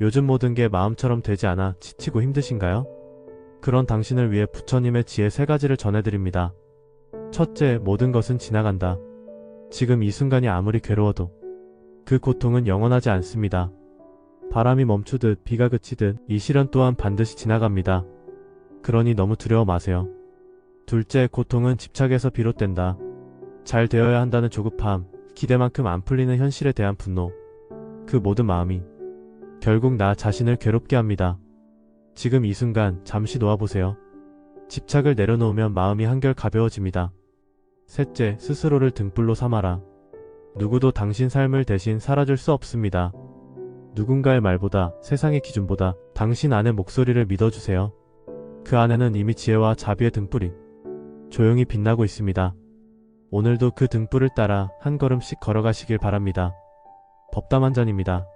요즘 모든 게 마음처럼 되지 않아 지치고 힘드신가요? 그런 당신을 위해 부처님의 지혜 세 가지를 전해드립니다. 첫째, 모든 것은 지나간다. 지금 이 순간이 아무리 괴로워도 그 고통은 영원하지 않습니다. 바람이 멈추듯 비가 그치듯 이 시련 또한 반드시 지나갑니다. 그러니 너무 두려워 마세요. 둘째, 고통은 집착에서 비롯된다. 잘 되어야 한다는 조급함, 기대만큼 안 풀리는 현실에 대한 분노. 그 모든 마음이 결국 나 자신을 괴롭게 합니다. 지금 이 순간 잠시 놓아보세요. 집착을 내려놓으면 마음이 한결 가벼워집니다. 셋째, 스스로를 등불로 삼아라. 누구도 당신 삶을 대신 살아줄 수 없습니다. 누군가의 말보다 세상의 기준보다 당신 안의 목소리를 믿어주세요. 그 안에는 이미 지혜와 자비의 등불이 조용히 빛나고 있습니다. 오늘도 그 등불을 따라 한 걸음씩 걸어가시길 바랍니다. 법담 한 잔입니다.